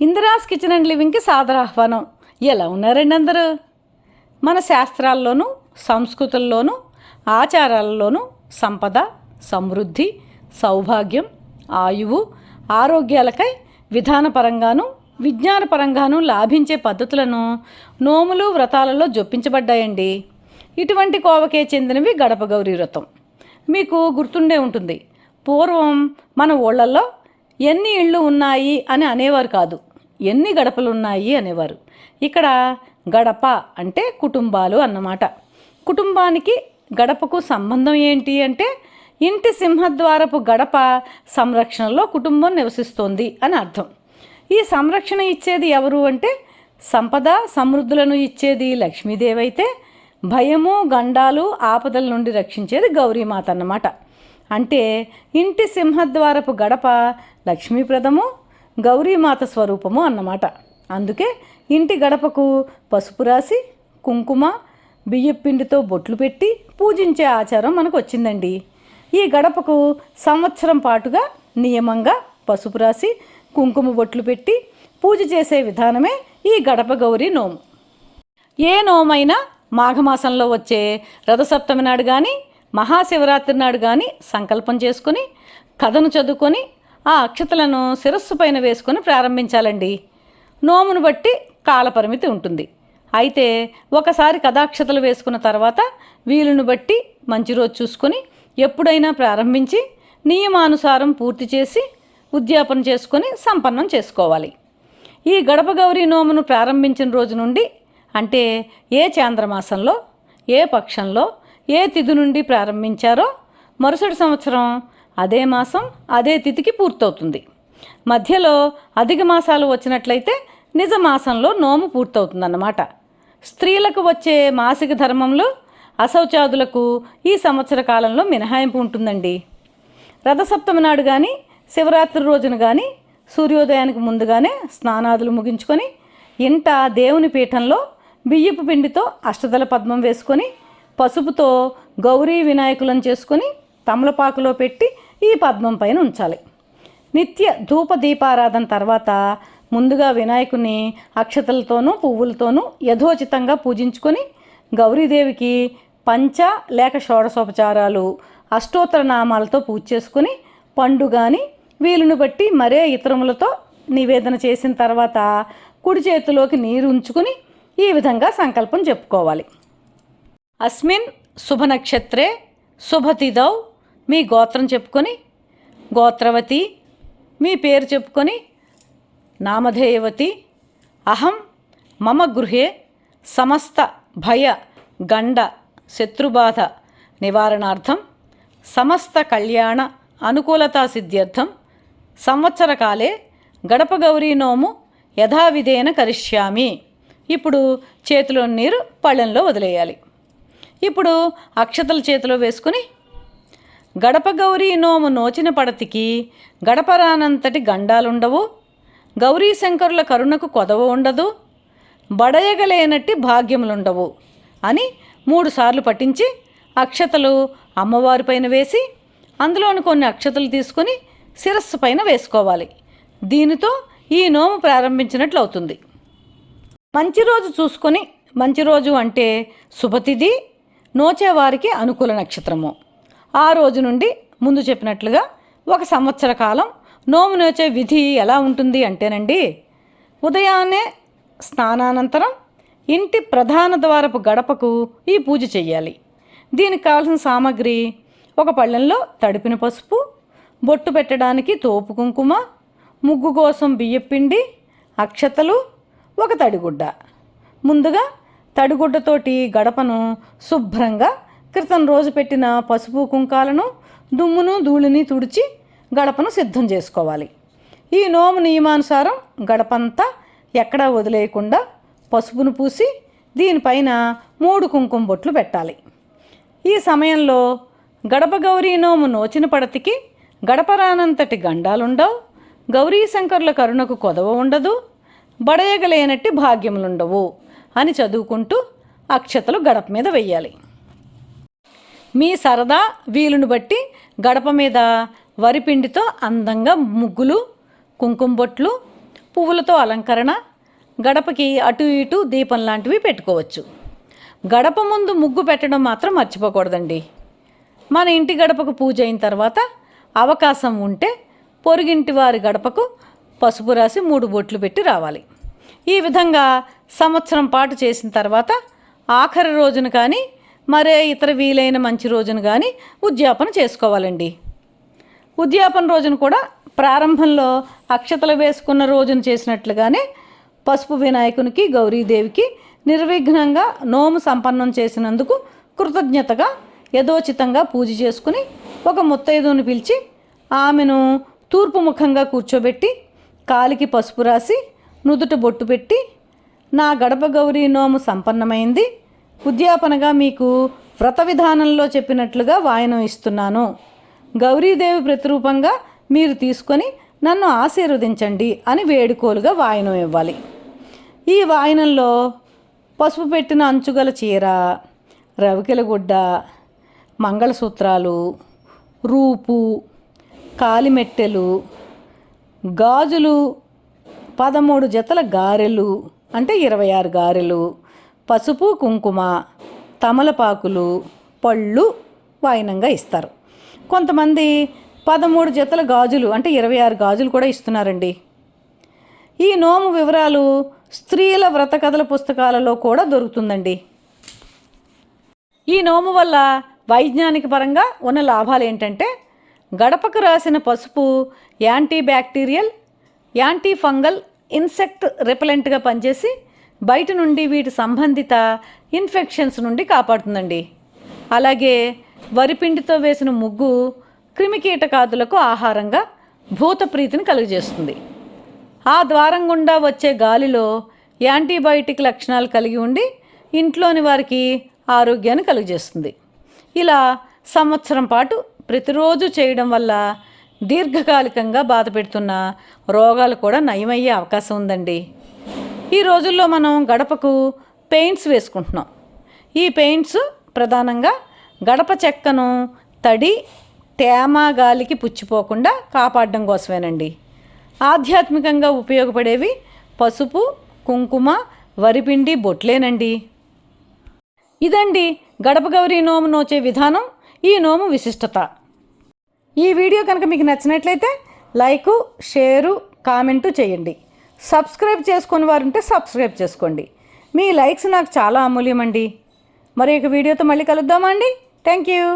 Indira's kitchen and లివింగ్కి సాదర ఆహ్వానం. ఎలా ఉన్నారండి అందరూ? మన శాస్త్రాల్లోనూ సంస్కృతుల్లోనూ ఆచారాలలోనూ సంపద సమృద్ధి సౌభాగ్యం ఆయువు ఆరోగ్యాలకై విధానపరంగాను విజ్ఞానపరంగాను లాభించే పద్ధతులను నోములు వ్రతాలలో జొప్పించబడ్డాయండి. ఇటువంటి కోవకే చెందినవి గడప గౌరీ వ్రతం. మీకు గుర్తుండే ఉంటుంది. పూర్వం మన ఊళ్ళల్లో ఎన్ని ఇళ్ళు ఉన్నాయి అని అనేవారు కాదు. ఎన్ని గడపలు ఉన్నాయి అనేవారు. ఇక్కడ గడప అంటే కుటుంబాలు అన్నమాట. కుటుంబానికి గడపకు సంబంధం ఏంటి అంటే ఇంటి సింహద్వారపు గడప సంరక్షణలో కుటుంబం నివసిస్తోంది అని అర్థం. ఈ సంరక్షణ ఇచ్చేది ఎవరు అంటే సంపద సమృద్ధులను ఇచ్చేది లక్ష్మీదేవి అయితే భయము గండాలు ఆపదల నుండి రక్షించేది గౌరీమాత అన్నమాట. అంటే ఇంటి సింహద్వారపు గడప లక్ష్మీప్రదము గౌరీమాత స్వరూపము అన్నమాట. అందుకే ఇంటి గడపకు పసుపు రాసి కుంకుమ బియ్యపిండితో బొట్లు పెట్టి పూజించే ఆచారం మనకు వచ్చిందండి ఈ గడపకు సంవత్సరం పాటుగా నియమంగా పసుపు రాసి కుంకుమ బొట్లు పెట్టి పూజ చేసే విధానమే ఈ గడప గౌరీ నోము. ఏ నోమైనా మాఘమాసంలో వచ్చే రథసప్తమి నాడు కానీ మహాశివరాత్రి నాడు కానీ సంకల్పం చేసుకుని కథను చదువుకొని ఆ అక్షతలను శిరస్సు పైన వేసుకొని ప్రారంభించాలండి. నోమును బట్టి కాలపరిమితి ఉంటుంది. అయితే ఒకసారి కథాక్షతలు వేసుకున్న తర్వాత వీలును బట్టి మంచి రోజు చూసుకొని ఎప్పుడైనా ప్రారంభించి నియమానుసారం పూర్తి చేసి ఉద్యాపన చేసుకొని సంపన్నం చేసుకోవాలి. ఈ గడప గౌరీ నోమును ప్రారంభించిన రోజు నుండి అంటే ఏ చాంద్రమాసంలో ఏ పక్షంలో ఏ తిథి నుండి ప్రారంభించారో మరుసటి సంవత్సరం అదే మాసం అదే తిథికి పూర్తవుతుంది. మధ్యలో అధిక మాసాలు వచ్చినట్లయితే నిజ మాసంలో నోము పూర్తవుతుందన్నమాట. స్త్రీలకు వచ్చే మాసిక ధర్మంలో అశౌచాదులకు ఈ సంవత్సర కాలంలో మినహాయింపు ఉంటుందండి. రథసప్తమి నాడు కానీ శివరాత్రి రోజున కానీ సూర్యోదయానికి ముందుగానే స్నానాదులు ముగించుకొని ఇంట దేవుని పీఠంలో బియ్యపు పిండితో అష్టదల పద్మం వేసుకొని పసుపుతో గౌరీ వినాయకులను చేసుకొని తమలపాకులో పెట్టి ఈ పద్మం పైన ఉంచాలి. నిత్య ధూప దీపారాధన తర్వాత ముందుగా వినాయకుని అక్షతలతోనూ పువ్వులతోనూ యథోచితంగా పూజించుకొని గౌరీదేవికి పంచ లేక షోడశోపచారాలు అష్టోత్తర నామాలతో పూజ చేసుకుని పండు కానీ వీలును బట్టి మరే ఇతరములతో నివేదన చేసిన తర్వాత కుడి చేతిలోకి నీరు ఉంచుకుని ఈ విధంగా సంకల్పం చెప్పుకోవాలి. అస్మిన్ శుభ నక్షత్రే శుభతిథౌ మీ గోత్రం చెప్పుకొని గోత్రవతి మీ పేరు చెప్పుకొని నామధేయవతి అహం మమ గృహే సమస్త భయ గండ శత్రుబాధ నివారణార్థం సమస్త కళ్యాణ అనుకూలతా సిద్ధ్యర్థం సంవత్సరకాలే గడప గౌరీ నోము యథావిధేన కరిష్యామి. ఇప్పుడు చేతిలో నీరు పళ్ళెంలో వదిలేయాలి. ఇప్పుడు అక్షతల చేతిలో వేసుకుని గడప గౌరీ నోము నోచిన పడతికి గడపరానంతటి గండాలుండవు. గౌరీ శంకరుల కరుణకు కొదవ ఉండదు. బడయగలేనట్టి భాగ్యములుండవు అని మూడుసార్లు పఠించి అక్షతలు అమ్మవారి పైన వేసి అందులోని కొన్ని అక్షతలు తీసుకొని శిరస్సు పైన వేసుకోవాలి. దీనితో ఈ నోము ప్రారంభించినట్లు అవుతుంది. మంచి రోజు చూసుకొని మంచి రోజు అంటే శుభతిథి. నోచేవారికి అనుకూల నక్షత్రము. ఆ రోజు నుండి ముందు చెప్పినట్లుగా ఒక సంవత్సర కాలం నోము నోచే విధి ఎలా ఉంటుంది అంటేనండి ఉదయాన్నే స్నానానంతరం ఇంటి ప్రధాన ద్వారపు గడపకు ఈ పూజ చెయ్యాలి. దీనికి కావాల్సిన సామాగ్రి ఒక పళ్ళెంలో తడిపిన పసుపు బొట్టు పెట్టడానికి తోపు కుంకుమ ముగ్గు కోసం బియ్యపిండి అక్షతలు ఒక తడిగుడ్డ. ముందుగా తడిగుడ్డతోటి గడపను శుభ్రంగా క్రితం రోజు పెట్టిన పసుపు కుంకాలను దుమ్మును ధూళిని తుడిచి గడపను సిద్ధం చేసుకోవాలి. ఈ నోము నియమానుసారం గడపంతా ఎక్కడా వదిలేయకుండా పసుపును పూసి దీనిపైన మూడు కుంకుమ బొట్లు పెట్టాలి. ఈ సమయంలో గడప గౌరీ నోము నోచిన పడతికి గడపరానంతటి గండాలుండవు గౌరీ శంకర్ల కరుణకు కొదవ ఉండదు బడయగలేనట్టి భాగ్యములుండవు. అని చదువుకుంటూ అక్షతలు గడప మీద వెయ్యాలి. మీ సరదా వీలును బట్టి గడప మీద వరిపిండితో అందంగా ముగ్గులు కుంకుమ బొట్లు పువ్వులతో అలంకరణ గడపకి అటు ఇటు దీపం లాంటివి పెట్టుకోవచ్చు. గడప ముందు ముగ్గు పెట్టడం మాత్రం మర్చిపోకూడదండి. మన ఇంటి గడపకు పూజ అయిన తర్వాత అవకాశం ఉంటే పొరుగింటి వారి గడపకు పసుపు రాసి మూడు బొట్లు పెట్టి రావాలి. ఈ విధంగా సంవత్సరం పాటు చేసిన తర్వాత ఆఖరి రోజున కానీ మరే ఇతర వీలైన మంచి రోజున కానీ ఉద్యాపన చేసుకోవాలండి. ఉద్యాపన రోజున కూడా ప్రారంభంలో అక్షతలు వేసుకున్న రోజును చేసినట్లుగానే పసుపు వినాయకునికి గౌరీదేవికి నిర్విఘ్నంగా నోము సంపన్నం చేసినందుకు కృతజ్ఞతగా యథోచితంగా పూజ చేసుకుని ఒక ముత్తైదును పిలిచి ఆమెను తూర్పు ముఖంగా కూర్చోబెట్టి కాలికి పసుపు రాసి నుదుట బొట్టు పెట్టి నా గడప గౌరీ నోము సంపన్నమైంది. ఉద్యాపనగా మీకు వ్రత విధానంలో చెప్పినట్లుగా వాయనం ఇస్తున్నాను. గౌరీదేవి ప్రతిరూపంగా మీరు తీసుకొని నన్ను ఆశీర్వదించండి అని వేడుకోలుగా వాయనం ఇవ్వాలి. ఈ వాయనంలో పసుపు పెట్టిన అంచుగల చీర రవికెల గుడ్డ మంగళసూత్రాలు రూపు కాలిమెట్టెలు గాజులు పదమూడు జతల గారెలు అంటే ఇరవై ఆరు గారెలు పసుపు కుంకుమ తమలపాకులు పళ్ళు వాయినంగా ఇస్తారు. కొంతమంది పదమూడు జతల గాజులు అంటే ఇరవై ఆరు గాజులు కూడా ఇస్తున్నారండి. ఈ నోము వివరాలు స్త్రీల వ్రత కథల పుస్తకాలలో కూడా దొరుకుతుందండి. ఈ నోము వల్ల వైజ్ఞానిక పరంగా ఉన్న లాభాలు ఏంటంటే గడపకు రాసిన పసుపు anti bacterial anti fungal insect రిపెలెంట్గా పనిచేసి బయట నుండి వీటి సంబంధిత ఇన్ఫెక్షన్స్ నుండి కాపాడుతుందండి. అలాగే వరిపిండితో వేసిన ముగ్గు క్రిమికీటకాదులకు ఆహారంగా భూత ప్రీతిని కలుగజేస్తుంది. ఆ ద్వారం గుండా వచ్చే గాలిలో యాంటీబయాటిక్ లక్షణాలు కలిగి ఉండి ఇంట్లోని వారికి ఆరోగ్యాన్ని కలుగజేస్తుంది. ఇలా సంవత్సరం పాటు ప్రతిరోజు చేయడం వల్ల దీర్ఘకాలికంగా బాధ పెడుతున్న రోగాలు కూడా నయమయ్యే అవకాశం ఉందండి. ఈ రోజుల్లో మనం గడపకు పెయింట్స్ వేసుకుంటున్నాం. ఈ పెయింట్స్ ప్రధానంగా గడప చెక్కను తడి తేమ గాలికి పుచ్చిపోకుండా కాపాడడం కోసమేనండి. ఆధ్యాత్మికంగా ఉపయోగపడేవి పసుపు కుంకుమ వరిపిండి బొట్లేనండి. ఇదండి గడప గౌరీ నోము నోచే విధానం ఈ నోము విశిష్టత. ఈ వీడియో కనుక మీకు నచ్చినట్లయితే లైకు షేరు కామెంటు చేయండి. సబ్స్క్రైబ్ చేసుకుని వారు ఉంటే సబ్స్క్రైబ్ చేసుకోండి. మీ లైక్స్ నాకు చాలా అమూల్యమండి. మరి ఒక వీడియోతో మళ్ళీ కలుద్దామా అండి? Thank you.